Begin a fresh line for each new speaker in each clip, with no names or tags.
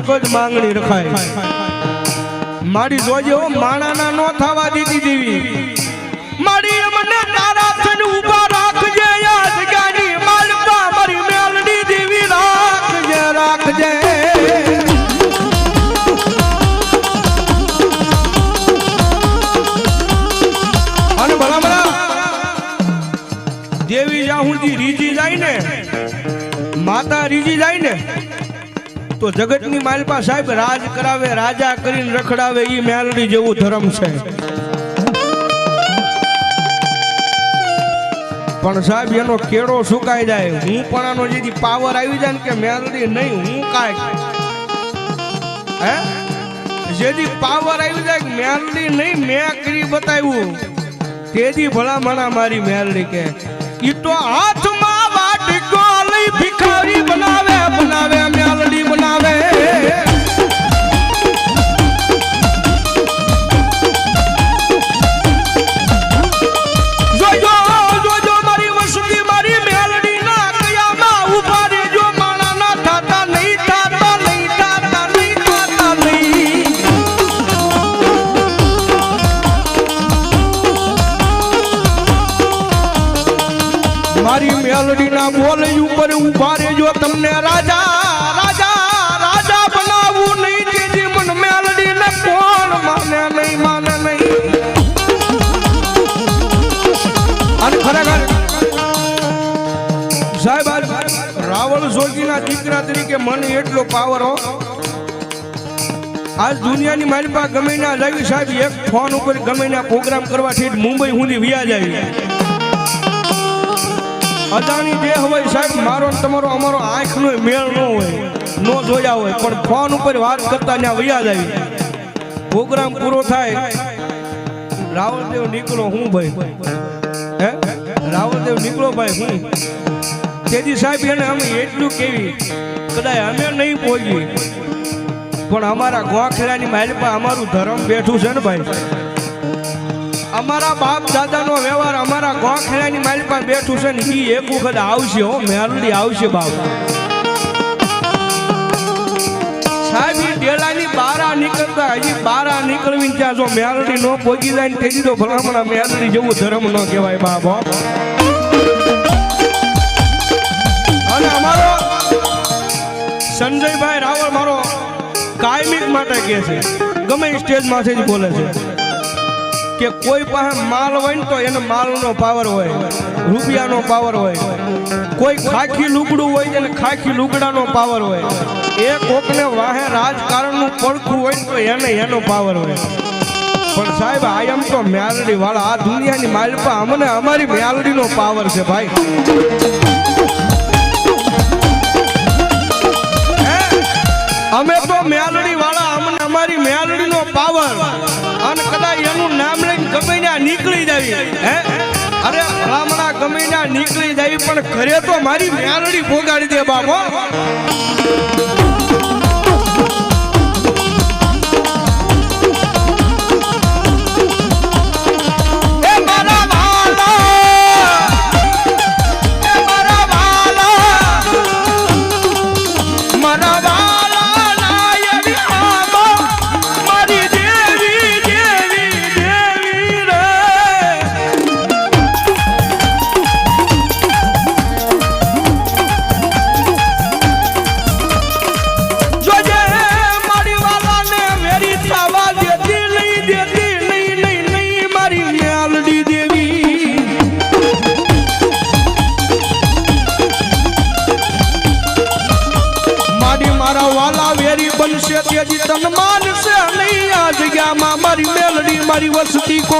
એક જ માંગણી રખાય. મારી જોજે માણાના નો થવા દીધી દેવી. તો જગતની માલપા સાહેબ રાજ કરાવે, રાજા કરીને રખડાવે, ઈ મેલડી જેવું ધર્મ છે. પણ સાહેબ, એનો કેળો સુકાઈ જાય. હું પણ આનો જેથી પાવર આવી જાય ને કે મેલડી નહીં, હું કાંઈ. હે? જેથી પાવર આવી જાય મેલડી નહીં, મેં કરી બતાવ્યું. તેથી ભલા મણા મારી મેલડી કે, ઈ તો હાથમાં વાટકો ગોળી ભિખારી બનાવે મારી મેલડી ના બોલ ઉપર ઊભા રેજો તમને રાજા રાજા રાજા બનાવવું નહીં જેથી મન મેલડી ને કોણ માને નહીં માને નહીં. અને ખરેખર, સાહેબ રાવણ જોગીના દીકરા તરીકે મને એટલો પાવર હો. આજ દુનિયાની મારી પાસે ગમે ના જાવી સાહેબ, એક ફોન ઉપર ગમે ના પ્રોગ્રામ કરવા ઠીક મુંબઈ સુધી વ્યાજ જાય. અદાણી જે હોય સાહેબ, મારો તમારો, અમારો આંખનો મેળ ન હોય, ન જોયા હોય. પણ ફોન ઉપર વાત કરતા ત્યાં વયા જાય પ્રોગ્રામ પૂરો થાય રાવલદેવ નીકળો હું ભાઈ? હે? રાવલદેવ નીકળો ભાઈ હું? તેથી સાહેબ એને અમે એટલું કેવી કદાચ અમે નહીં પહોંચીએ પણ અમારા ગોખેડાની પર અમારું ધર્મ બેઠું છે ને ભાઈ? અમારા બાપ દાદાનો વ્યવહાર અમારા ગોખલાની માઇલ પર બેઠું છે ને એ એક વખત આવશે હો મેરડી આવશે બાપ. સાહેબ ડેલાની બારા નીકળતા, હજી બારા નીકળવી ત્યાં જો મેરડી નો પોગી જાય ને તેથી તો ભલામણા મેરડી જેવું કહેવાય બાપ, હો. અને અમારો સંજયભાઈ રાવળ મારો કાયમિક માટે કહે છે. ગમે સ્ટેજમાંથી જ બોલે છે. કે કોઈ પાસે માલ હોય ને તો એને માલનો પાવર હોય, રૂપિયાનો પાવર હોય. કોઈ ખાખી લુગડું હોય એને ખાખી લુગડાનો પાવર હોય. એ કોકને વાહે રાજકારણનું પડખું હોય તો એને એનો પાવર હોય. પણ સાહેબ આયમ તો મ્યાલડી વાળા આ દુનિયાની માલપા અમને અમારી મ્યાલડીનો પાવર છે ભાઈ. અમે તો મ્યાલડી વાળા અમને અમારી મ્યાલડીનો પાવર. અને કદાચ એનું નામ ગમે ત્યાં નીકળી જાવી, હે? અરે ભલામણા ગમે ત્યાં નીકળી જાવી, પણ ઘરે તો મારી મ્યારડી ભોગાડી દે બાબો તન માનશે નહીં આ જગ્યામાં મારી મેલડી, મારી વસતી કો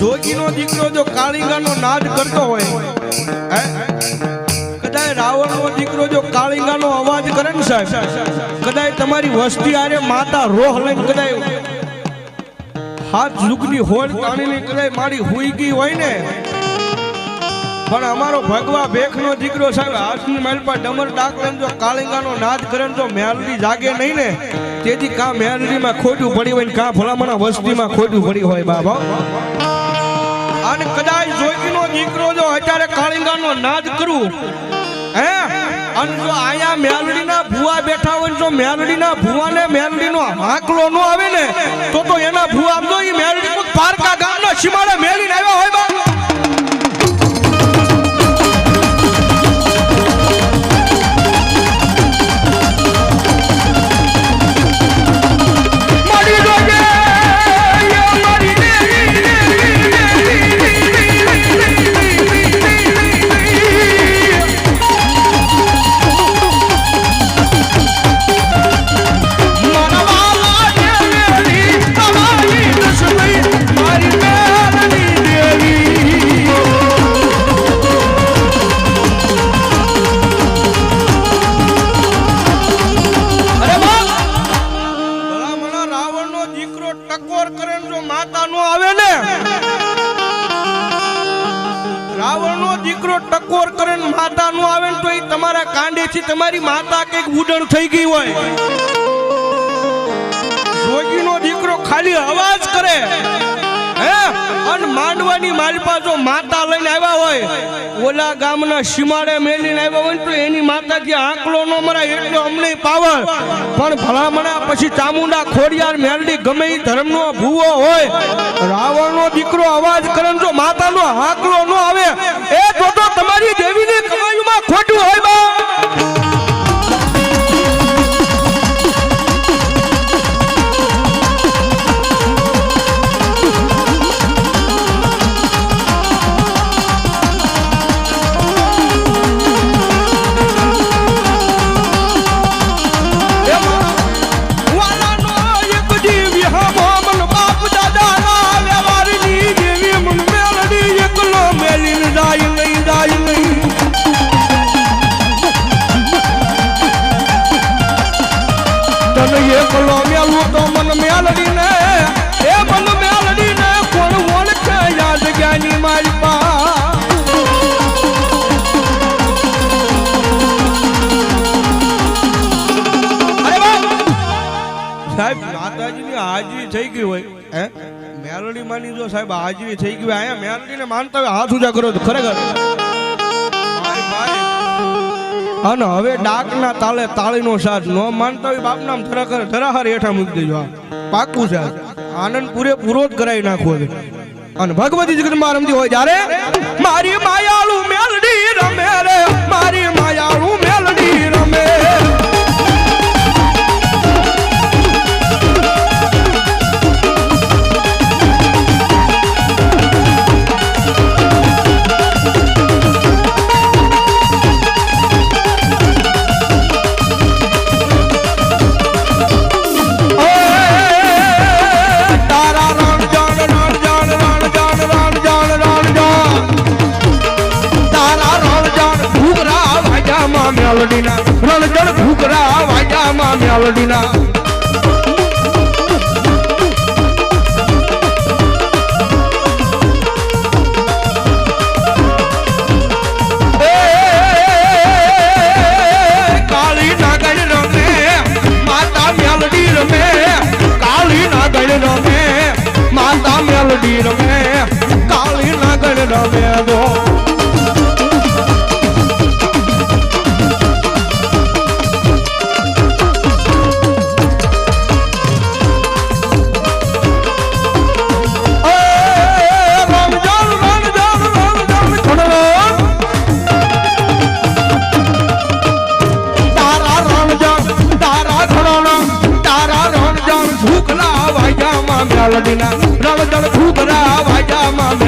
જોગીનો દીકરો જો કાળીંગાનો નાદ કરતો હોય, હે? કદાચ રાવણનો દીકરો જો કાળીંગાનો અવાજ કરે ને સાહેબ કદાચ તમારી વસ્તી આરે માતા રોહ લઈને કદાચ હાથ ઝુકની હોળ તાણીને કદાચ મારી હુઈ ગઈ હોય ને પણ અમારો ભગવા ભેખનો દીકરો સાહેબ, હાથની મહેલ પર ડમર ડાક લઈને જો કાળીંગાનો નાદ કરે જો તો જાગે નહીં ને, તેથી કાં મેલડીમાં ખોટું પડી હોય ને કા ભલામણા વસ્તીમાં ખોટું પડી હોય બાબા અને કદાચ જોગીનો દીકરો જો અત્યારે કાળિંગાનો નાદ કરું, હે? અને જો આયા મેલડીના ભુવા બેઠા હોય જો મેલડીના ભુવાને મેલડીનો હાકલો નો આવે ને, તો તો એના ભુવા આમ તો એ મેલડી પારકા ગામના સીમાડે મેલીને આવ્યા હોય બા માતા કંઈક ઉડણ થઈ ગઈ હોય. જોગીનો દીકરો ખાલી અવાજ કરે. માંડવાની માલપા જો માતા લઈને આવ્યા હોય, ઓલા ગામના સીમાડે મેલીને આવ્યા હોય તો એની માતાજી આંકલો ન મરાય, એટલો અમને પાવર. પણ ભલામણા પછી ચામુંડા ખોડિયાર મેલડી ગમે એ ધર્મનો ભૂવો હોય, રાવણનો દીકરો અવાજ કરે જો માતાનો આંકલો ન આવે, એ તો તમારી દેવીની માની જો સાહેબ હાજરી થઈ ગયું હોય અહીંયા મેલડીને માનતા હોય હાથ ઉજા કરો ખરેખર. અને હવે ડાકના તાલે તાળીનો સાથ ન માનતા હોય બાપ નામ ધરાકર ધરાહર હેઠા મૂકી દેજો આ પાકું છે. આનંદ પૂરેપૂરો જ કરાવી નાખવો છે અને ભગવતી જગતમાં રમતી હોય જ્યારે મારી માયાળુ મેલડી રમે રે મારી করুণা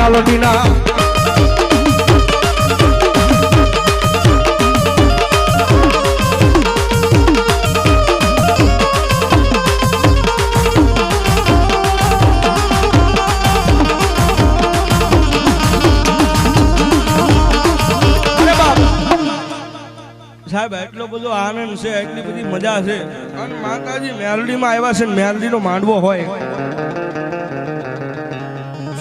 મેલડીના સાહેબ, એટલો બધો આનંદ છે, એટલી બધી મજા છે. અને માતાજી મેલડીમાં આવ્યા છે ને મેલડીનો માંડવો હોય.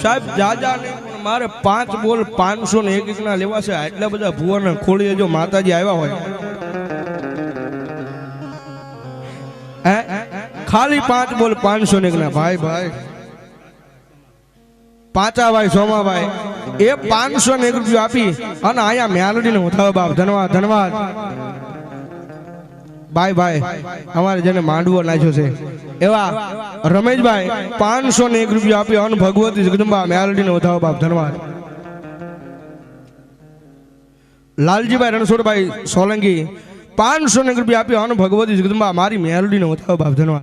સાહેબ જાજા નહીં મારે પાંચ બોલ પાંચસો ને એક ના લેવા છે. આટલા બધા ભુવન ખોલીએ જો માતાજી આવ્યા હોય. હે? ખાલી પાંચ બોલ પાંચસો ને એકના. ભાઈ ભાઈ. પાંચાભાઈ સોમાભાઈ, એ પાંચસો ને એક રૂપિયા આપી અને અહીંયા મેલડીને વધાવો બાપ. ધન્યવાદ ધન્યવાદ ભાઈ ભાઈ અમારે જેને માંડવો નાખ્યો છે. એવા રમેશભાઈ પાંચસો ને એક રૂપિયા આપ્યો અન ભગવતી જગદંબા મેલડીને વધાવો બાપ, ધન્યવાદ. લાલજીભાઈ રણછોડભાઈ સોલંકી પાંચસો ને એક રૂપિયા આપ્યો અન ભગવતી જગદંબા મારી મેલડીને વધાવો બાપ, ધન્યવાદ.